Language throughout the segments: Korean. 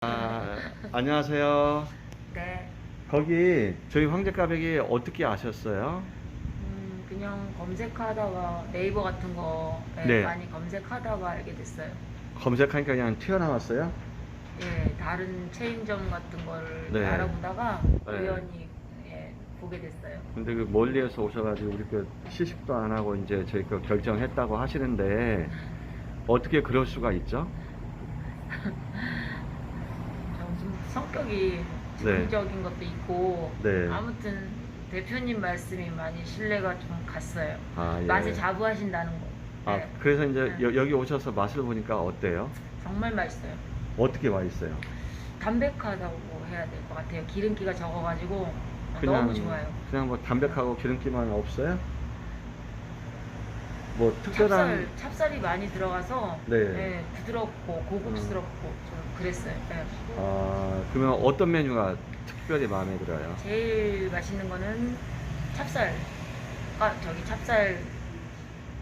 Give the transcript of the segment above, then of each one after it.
아, 안녕하세요. 네. 거기 저희 황제 가백이 어떻게 아셨어요? 음, 그냥 검색하다가 네이버 같은 거 네, 네. 많이 검색하다가 알게 됐어요. 검색하니까 그냥 튀어나왔어요? 예, 다른 체인점 같은 거를 네. 알아보다가 네. 우연히 예, 보게 됐어요. 근데 그 멀리에서 오셔가지고 우리 그 시식도 안 하고 이제 저희 그 결정했다고 하시는데 어떻게 그럴 수가 있죠? 좀 성격이 즉흥적인 것도 있고 네. 아무튼 대표님 말씀이 많이 신뢰가 좀 갔어요. 아, 예. 맛을 자부하신다는 거. 아, 네, 그래서 이제 네. 여, 기 오셔서 맛을 보니까 어때요? 정말 맛있어요. 어떻게 맛있어요? 담백하다고 해야 될 것 같아요. 기름기가 적어가지고 그냥 너무 좋아요. 그냥 뭐 담백하고 기름기만 없어요? 뭐 특별한 찹쌀, 찹쌀이 많이 들어가서 네. 네, 부드럽고 고급스럽고 좀 그랬어요. 네. 아 그러면 어떤 메뉴가 특별히 마음에 들어요? 제일 맛있는 거는 찹쌀. 아, 저기 찹쌀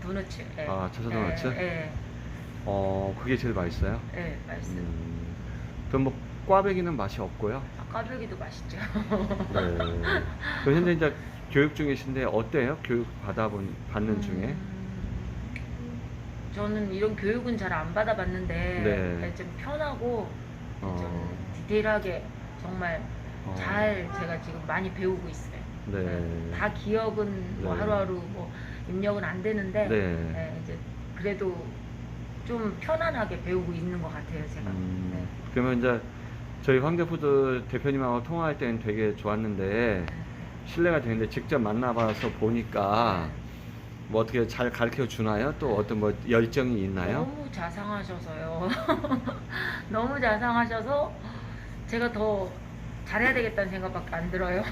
도너츠. 네. 아, 찹쌀 도너츠? 네, 네, 어 그게 제일 맛있어요? 네, 맛있어요. 음, 그럼 뭐 꽈배기는 맛이 없고요. 아, 꽈배기도 맛있죠. 네. 그럼 현재 이제 교육 중이신데 어때요? 교육 받아본 받는 중에? 음, 저는 이런 교육은 잘 안 받아봤는데 네. 좀 편하고 어. 좀 디테일하게 정말 어. 잘 제가 지금 많이 배우고 있어요. 네. 네, 다 기억은 뭐 네. 하루하루 뭐 입력은 안 되는데 네. 네, 이제 그래도 좀 편안하게 배우고 있는 것 같아요 제가. 음, 네. 그러면 이제 저희 황제푸드 대표님하고 통화할 때는 되게 좋았는데 신뢰가 되는데 직접 만나봐서 보니까 뭐 어떻게 잘 가르쳐 주나요? 또 어떤 뭐 열정이 있나요? 너무 자상하셔서요. 너무 자상하셔서 제가 더 잘해야 되겠다는 생각밖에 안 들어요.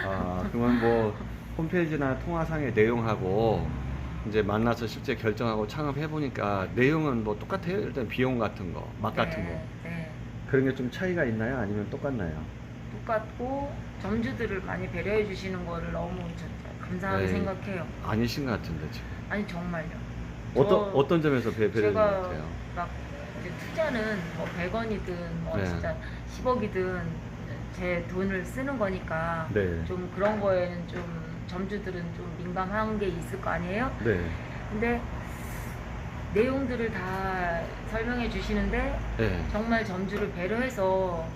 아, 그러면 뭐 홈페이지나 통화상의 내용하고 이제 만나서 실제 결정하고 창업해 보니까 내용은 뭐 똑같아요. 일단 비용 같은 거, 맛 같은 거 네, 네. 그런 게 좀 차이가 있나요? 아니면 똑같나요? 똑같고 점주들을 많이 배려해 주시는 거를 너무 저- 감사하게 네. 생각해요. 아니신 것 같은데 지금. 아니 정말요. 어떤 저- 어떤 점에서 배, 배려인 것 제가 같아요? 막 이제 투자는 뭐 100원이든 뭐 네. 진짜 10억이든 제 돈을 쓰는 거니까 네. 좀 그런 거에는 좀 점주들은 좀 민감한 게 있을 거 아니에요? 네. 근데 내용들을 다 설명해 주시는데 네. 정말 점주를 배려해서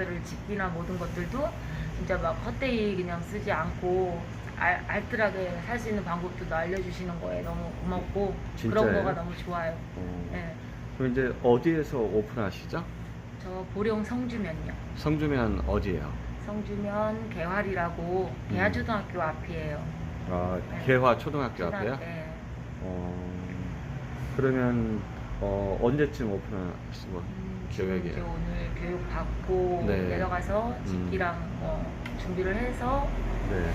것들을 집기나 모든 것들도 진짜 막 헛되이 그냥 쓰지 않고 알, 알뜰하게 살 수 있는 방법도 알려주시는 거에 너무 고맙고 그런 진짜예요? 거가 너무 좋아요. 어, 네. 그럼 이제 어디에서 오픈하시죠? 저 보령 성주면요. 성주면 어디예요? 성주면 개활이라고 개화초등학교 앞이에요. 아, 네. 개화 초등학교 앞에요? 네. 어, 그러면 어, 언제쯤 오픈하시고 음, 지금 계획이에요? 이제 오늘 교육 받고 네. 내려가서 음. 집기랑 뭐 준비를 해서 네.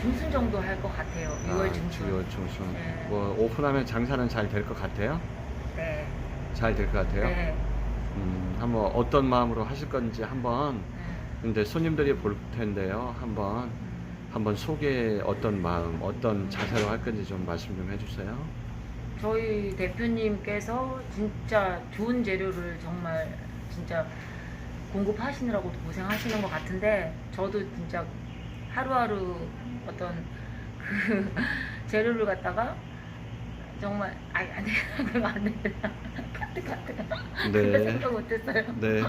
중순 정도 할 것 같아요. 6월 아, 중순. 6월 중순. 네. 뭐 오픈하면 장사는 잘 될 것 같아요? 네. 잘 될 것 같아요? 네. 음, 한번 어떤 마음으로 하실 건지 한번 네. 이제 손님들이 볼 텐데요. 한번 음, 한번 소개 어떤 마음, 어떤 자세로 할 건지 좀 말씀 좀 해주세요. 저희 대표님께서 진짜 좋은 재료를 정말 진짜 공급하시느라고 고생하시는 것 같은데 저도 진짜 하루하루 어떤 그 재료를 갖다가 정말 아니 아니 그거 안 되겠다 카트 카트 네. 생각 못했어요. 네.